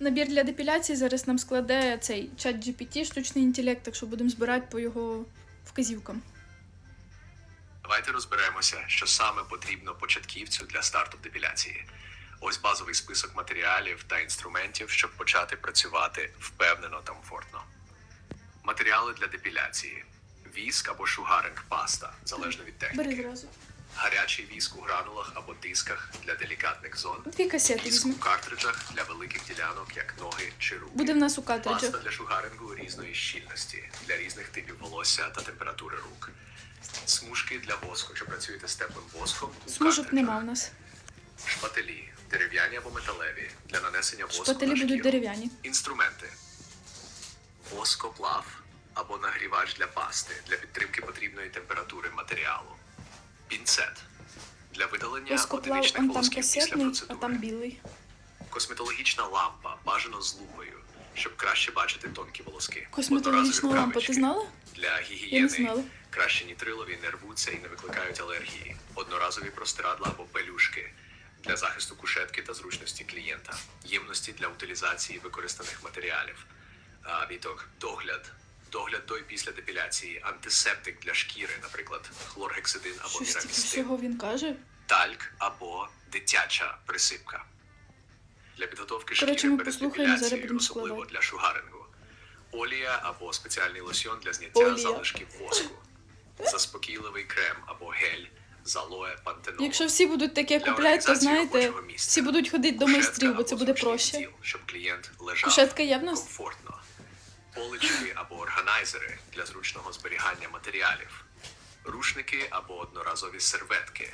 Набір для депіляції зараз нам складе цей чат GPT, штучний інтелект, так що будемо збирати по його вказівкам. Давайте розберемося, що саме потрібно початківцю для старту депіляції. Ось базовий список матеріалів та інструментів, щоб почати працювати впевнено та комфортно. Матеріали для депіляції: віск або шугаринг паста, залежно від Бери зразу. Гарячий віск у гранулах або дисках для делікатних зон. Віск у картриджах для великих ділянок, як ноги чи руки. Буде в нас у Паста картриджах. для шугарингу різної щільності для різних типів волосся та температури рук. Смужки для воску, якщо працюєте з теплим воском. у Смужок нема у нас. Шпателі, дерев'яні або металеві для нанесення воску Шпателі на будуть дерев'яні. Інструменти. Воскоплав або нагрівач для пасти для підтримки потрібної температури матеріалу. Пінцет для видалення одиничних волосків після касетний, а там білий. Косметологічна лампа, бажано з лупою, щоб краще бачити тонкі волоски. Косметологічна Одноразові лампа, ти знала? Для Я не гігієни знала. краще нітрилові не рвуться і не викликають алергії. Одноразові простирадла або пелюшки для захисту кушетки та зручності клієнта, ємності для утилізації використаних матеріалів. А, Віток, догляд. Догляд до і після депіляції, антисептик для шкіри, наприклад, хлоргексидин або Щось типу всього він каже. тальк або дитяча присипка. Для підготовки шкіри ми перед послухаємо, зараз депіляцією, будемо особливо складати. для шугарингу. Олія або спеціальний лосьон для зняття Олія. залишків воску. Заспокійливий крем або гель з алоє пантенол. Якщо всі будуть таке Для купляти, то організації знаєте, робочого місця. всі будуть ходити до Кушетка майстрів, бо це або буде зручний проще. стіл, щоб клієнт лежав Кушетка є в нас? комфортно. Полички або органайзери для зручного зберігання матеріалів. Рушники або одноразові серветки.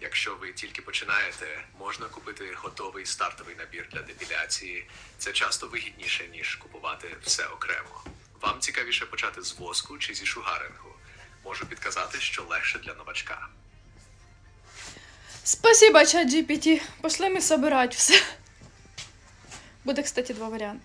Якщо ви тільки починаєте, можна купити готовий стартовий набір для депіляції. Це часто вигідніше, ніж купувати все окремо. Вам цікавіше почати з воску чи зі шугарингу. Можу підказати, що легше для новачка. Спасибо, чат GPT. Пошли ми собирати все. Буде, кстати, два варіанти.